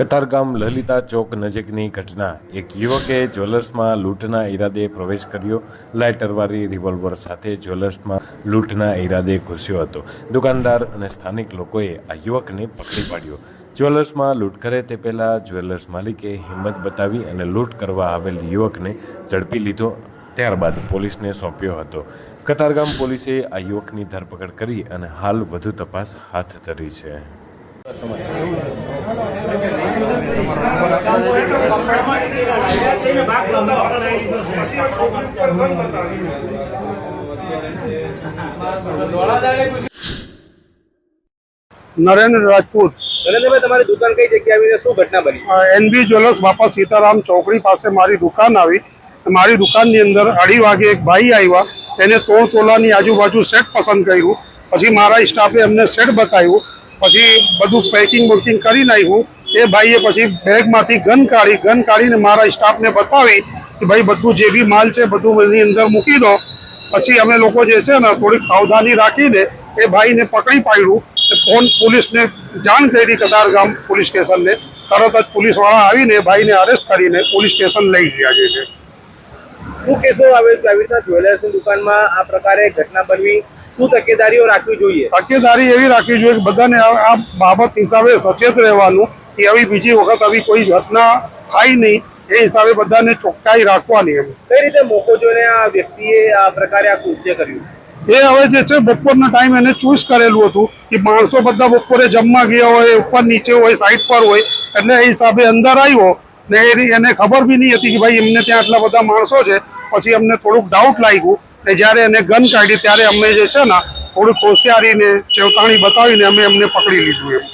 કતારગામ લલિતા ચોક નજીકની ઘટના. એક યુવકે જ્વેલર્સમાં લૂંટના ઈરાદે પ્રવેશ કર્યો. લાઇટરવાળી રિવોલ્વર સાથે જ્વેલર્સમાં લૂંટના ઈરાદે ઘૂસ્યો હતો. દુકાનદાર અને સ્થાનિક લોકોએ આ યુવકને પકડી પાડ્યો. જ્વેલર્સમાં લૂંટ કરે તે પહેલાં જ્વેલર્સ માલિકે હિંમત બતાવી અને લૂંટ કરવા આવેલ યુવકને ઝડપી લીધો. ત્યારબાદ પોલીસને સોંપ્યો હતો. કતારગામ પોલીસે આ યુવકની ધરપકડ કરી અને હાલ વધુ તપાસ હાથ ધરી છે. નરેન્દ્ર રાજપૂત. તમારી દુકાન કઈ જગ્યાએ આવીને શું ઘટના બની? એનબી જ્વેલર્સ બાપા સીતારામ ચોકડી પાસે મારી દુકાન આવી. મારી દુકાનની અંદર અઢી વાગે એક ભાઈ આવ્યા. એને તોળ તોલાની આજુબાજુ સેટ પસંદ કર્યું. પછી મારા સ્ટાફે અમને સેટ બતાવ્યું. પછી બધું પેકિંગ બુકિંગ કરી નાખ્યું એ ભાઈએ પછી બેગમાંથી ગન કાઢી ગન કાઢીને મારા સ્ટાફને બતાવી કે ભાઈ બધું જે બી માલ છે બધું એની અંદર મૂકી દો. પછી અમે લોકો જે છે ને થોડીક સાવધાની રાખીને એ ભાઈને પકડી પાડ્યું કે ફોન પોલીસને જાણ કરી કતારગામ પોલીસ સ્ટેશનને. તરત જ પોલીસવાળા આવીને ભાઈને અરેસ્ટ કરીને પોલીસ સ્ટેશન લઈ ગયા છે. શું કેસો આવે આવી જ્વેલર્સની દુકાનમાં આ પ્રકારે ઘટના બનવી? શું તકેદારીઓ રાખવી જોઈએ? તકેદારી એવી રાખવી જોઈએ કે બધાને આ બાબત હિસાબે સચેત રહેવાનું કે આવી બીજી વખત આવી કોઈ ઘટના થાય નહીં. એ હિસાબે બધાને ચોખ્ખાઈ રાખવાની એમ. કઈ રીતે મોકો જોઈને આ વ્યક્તિએ આ પ્રકારે આ કૃત્ય કર્યું? એ હવે જે છે બપોરના ટાઈમ એને ચૂઝ કરેલું હતું કે માણસો બધા બપોરે જમવા ગયા હોય ઉપર નીચે હોય સાઈડ પર હોય. એટલે એ હિસાબે અંદર આવ્યો ને એની ખબર બી નહીં હતી કે ભાઈ એમને ત્યાં આટલા બધા માણસો છે. પછી અમને થોડુંક ડાઉટ લાગ્યું ને જ્યારે એને ગન કાઢી ત્યારે અમે જે છે ને થોડુંક હોશિયારીને ચેવતાણી બતાવીને અમે એમને પકડી લીધું એમ.